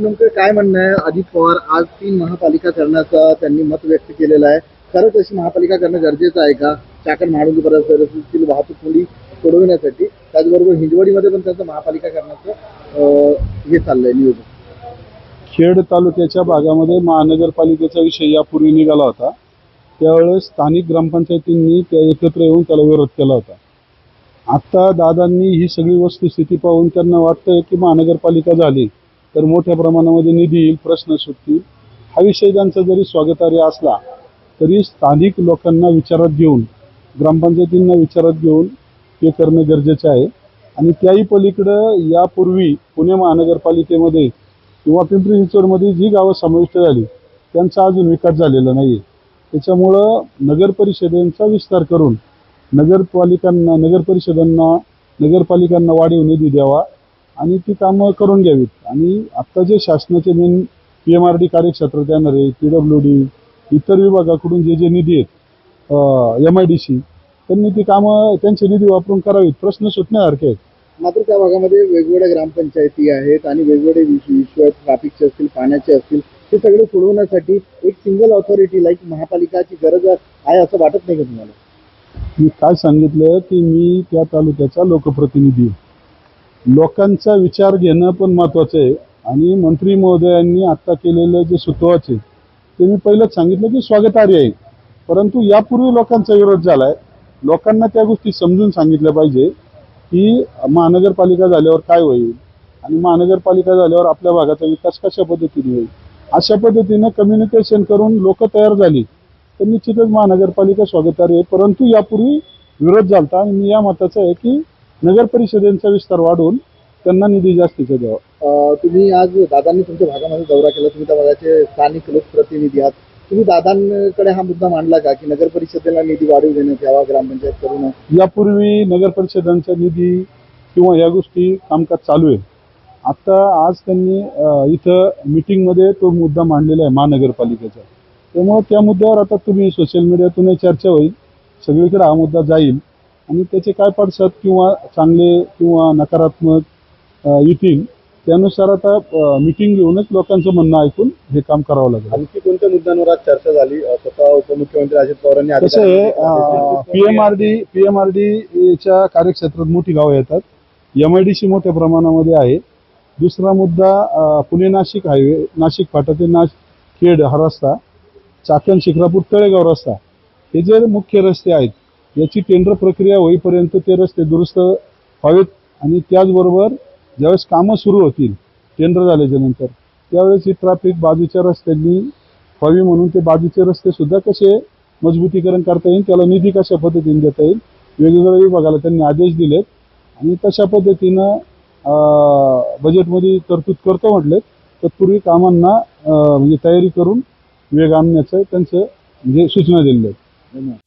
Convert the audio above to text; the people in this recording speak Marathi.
नेमकं काय म्हणणं आहे? अजित पवार आज तीन महापालिका करण्याचं त्यांनी मत व्यक्त केलेलं आहे. खरंच अशी महापालिका करणं गरजेचं आहे का? चाकण महाडुंगी परिसरातील वाहतूक कोंडी सोडवण्यासाठी. त्याचबरोबर हिंजवडीमध्ये पण त्यांचं महापालिका करण्याचं हे चाललंय नियोजन. खेड तालुक्याच्या भागामध्ये महानगरपालिकेचा विषय यापूर्वी निघाला होता. त्यावेळेस स्थानिक ग्रामपंचायतींनी त्या एकत्र येऊन त्याला विरोध केला होता. आता दादांनी ही सगळी वस्तुस्थिती पाहून त्यांना वाटतंय की महानगरपालिका झाली. तर मोठ्या प्रमाणामध्ये निधी येईल प्रश्न सुटतील. हा विषय त्यांचा जरी स्वागतार्य असला तरी स्थानिक लोकांना विचारात घेऊन ग्रामपंचायतींना विचारात घेऊन ते करणं गरजेचं आहे. आणि त्याही पलीकडं यापूर्वी पुणे महानगरपालिकेमध्ये किंवा पिंपरी चिंचवडमध्ये जी गावं समाविष्ट झाली त्यांचा अजून विकास झालेला नाही आहे त्याच्यामुळं नगरपरिषदेंचा विस्तार करून नगरपालिकांना नगरपरिषदांना नगरपालिकांना वाढीव निधी द्यावा. आणि ती कामं करून घ्यावीत. आणि आत्ता जे शासनाचे main P M R D कार्यक्षेत्रात येणार पी डब्ल्यू डी इतर विभागाकडून जे जे निधी आहेत एम आय डी सी त्यांनी ती कामं त्यांचे निधी वापरून करावीत. प्रश्न सुटण्यासारखे आहेत. मात्र त्या भागामध्ये वेगवेगळ्या ग्रामपंचायती आहेत आणि वेगवेगळे विषय ट्रॅफिकचे असतील पाण्याचे असतील हे सगळे सोडवण्यासाठी एक सिंगल ऑथॉरिटी लाईक महापालिकाची गरज आहे असं वाटत नाही का तुम्हाला? मी काय सांगितलं की मी त्या तालुक्याचा लोकप्रतिनिधी आहे. लोकांचा विचार घेणं पण महत्त्वाचं आहे. आणि मंत्री महोदयांनी आत्ता केलेलं जे सुतवाचे ते मी पहिलंच सांगितलं की स्वागतार्य आहे. परंतु यापूर्वी लोकांचा विरोध झालाय. लोकांना त्या गोष्टी समजून सांगितल्या पाहिजे की महानगरपालिका झाल्यावर काय होईल आणि महानगरपालिका झाल्यावर आपल्या भागाचा विकास कशा पद्धतीने होईल. अशा पद्धतीनं कम्युनिकेशन करून लोक तयार झाली तर निश्चितच महानगरपालिका स्वागतार्य आहे. परंतु यापूर्वी विरोध झालता आणि मी या मताचा आहे की नगर परिषदेचा विस्तार वाढवून त्यांना निधी जास्तीचा द्यावा. अं, तुम्ही आज दादांनी तुमच्या भागामध्ये दौरा केला. तुम्ही त्या भागाचे स्थानिक लोकप्रतिनिधी आहात. तुम्ही दादांकडे हा मुद्दा मांडला का की नगर परिषदेला निधी वाढवून देण्यात यावा ग्रामपंचायत करून यापूर्वी नगर परिषदांचा निधी किंवा या गोष्टी कामकाज चालू आहे. आता आज त्यांनी अ, इथं मीटिंगमध्ये तो मुद्दा मांडलेला आहे महानगरपालिकेचा. त्यामुळे त्या मुद्द्यावर आता तुम्ही सोशल मीडियातूनही चर्चा होईल. सगळीकडे हा मुद्दा जाईल. आणि त्याचे काय पडसाद किंवा चांगले किंवा नकारात्मक येतील त्यानुसार आता मीटिंग घेऊनच लोकांचं म्हणणं ऐकून हे काम करावं लागेल. आणखी कोणत्या मुद्द्यांवर आज चर्चा झाली? स्वतः उपमुख्यमंत्री अजित पवारांनी कसं आहे अधिकाऱ्यांना- P M R D P M R डीच्या कार्यक्षेत्रात मोठी गावं येतात. एम आय डी सी मोठ्या प्रमाणामध्ये आहे. दुसरा मुद्दा पुणे नाशिक हायवे नाशिक फाटा ते नाश खेड हा रस्ता चाकण शिक्रापूर तळेगाव रस्ता हे जे मुख्य रस्ते आहेत याची टेंडर प्रक्रिया होईपर्यंत ते रस्ते दुरुस्त व्हावेत आणि त्याचबरोबर ज्यावेळेस कामं सुरू होतील टेंडर झाल्याच्यानंतर त्यावेळेस ही ट्रॅफिक बाजूच्या रस्त्यांनी व्हावी म्हणून ते बाजूचे रस्ते सुद्धा कसे मजबूतीकरण करता येईल त्याला निधी कशा पद्धतीने देता येईल वेगवेगळ्या विभागाला त्यांनी आदेश दिलेत. आणि तशा पद्धतीनं बजेटमध्ये तरतूद करतो म्हटलेत. तत्पूर्वी कामांना म्हणजे तयारी करून वेग आणण्याचं त्यांचं म्हणजे सूचना दिलेल्या आहेत. धन्यवाद.